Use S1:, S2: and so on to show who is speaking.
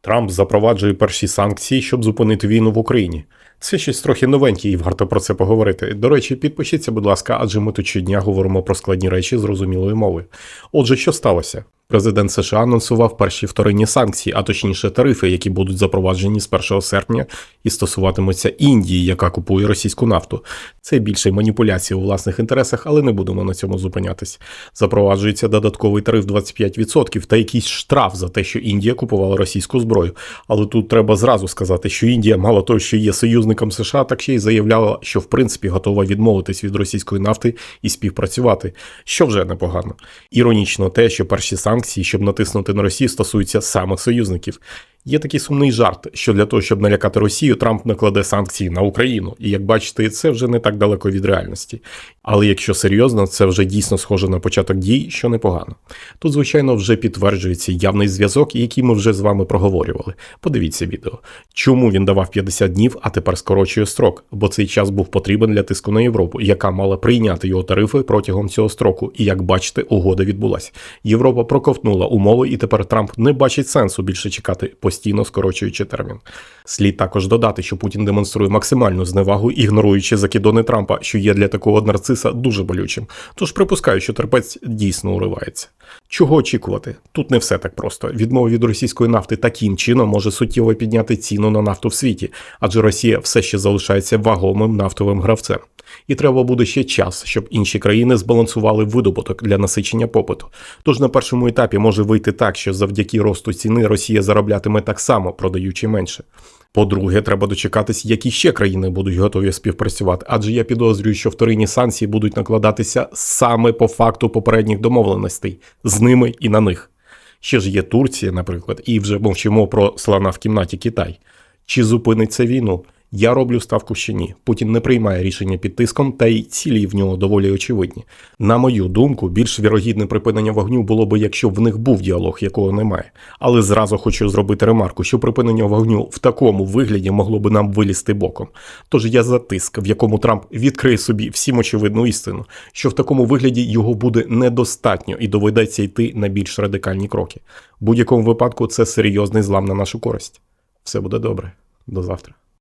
S1: Трамп запроваджує перші санкції, щоб зупинити війну в Україні. Це щось трохи новеньке, і варто про це поговорити. До речі, підпишіться, будь ласка, адже ми тут щодня говоримо про складні речі зрозумілою мовою. Отже, що сталося? Президент США анонсував перші вторинні санкції, а точніше тарифи, які будуть запроваджені з 1 серпня і стосуватимуться Індії, яка купує російську нафту. Це більше маніпуляції у власних інтересах, але не будемо на цьому зупинятись. Запроваджується додатковий тариф 25% та якийсь штраф за те, що Індія купувала російську зброю. Але тут треба зразу сказати, що Індія, мало того, що є союзником США, так ще й заявляла, що в принципі готова відмовитись від російської нафти і співпрацювати, що вже непогано. Іронічно те, що перші санкції, щоб натиснути на Росію, стосуються саме союзників. Є такий сумний жарт, що для того, щоб налякати Росію, Трамп накладе санкції на Україну. І як бачите, це вже не так далеко від реальності. Але якщо серйозно, це вже дійсно схоже на початок дій, що непогано. Тут, звичайно, вже підтверджується явний зв'язок, який ми вже з вами проговорювали. Подивіться відео. Чому він давав 50 днів, а тепер скорочує строк? Бо цей час був потрібен для тиску на Європу, яка мала прийняти його тарифи протягом цього строку. І як бачите, угода відбулася. Європа проковтнула умови, і тепер Трамп не бачить сенсу більше чекати, постійно скорочуючи термін. Слід також додати, що Путін демонструє максимальну зневагу, ігноруючи закидони Трампа, що є для такого нарциса дуже болючим. Тож припускаю, що терпець дійсно уривається. Чого очікувати? Тут не все так просто. Відмова від російської нафти таким чином може суттєво підняти ціну на нафту в світі, адже Росія все ще залишається вагомим нафтовим гравцем. І треба буде ще час, щоб інші країни збалансували видобуток для насичення попиту. Тож на першому етапі може вийти так, що завдяки росту ціни Росія зароблятиме так само, продаючи менше. По-друге, треба дочекатись, які ще країни будуть готові співпрацювати, адже я підозрюю, що вторинні санкції будуть накладатися саме по факту попередніх домовленостей з ними і на них. Ще ж є Турція, наприклад, і вже мовчимо про слона в кімнаті Китай. Чи зупиниться війну? Я роблю ставку ще ні. Путін не приймає рішення під тиском, та й цілі в нього доволі очевидні. На мою думку, більш вірогідне припинення вогню було би, якщо в них був діалог, якого немає. Але зразу хочу зробити ремарку, що припинення вогню в такому вигляді могло би нам вилізти боком. Тож я за тиск, в якому Трамп відкриє собі всім очевидну істину, що в такому вигляді його буде недостатньо і доведеться йти на більш радикальні кроки. В будь-якому випадку це серйозний злам на нашу користь. Все буде добре. До завтра.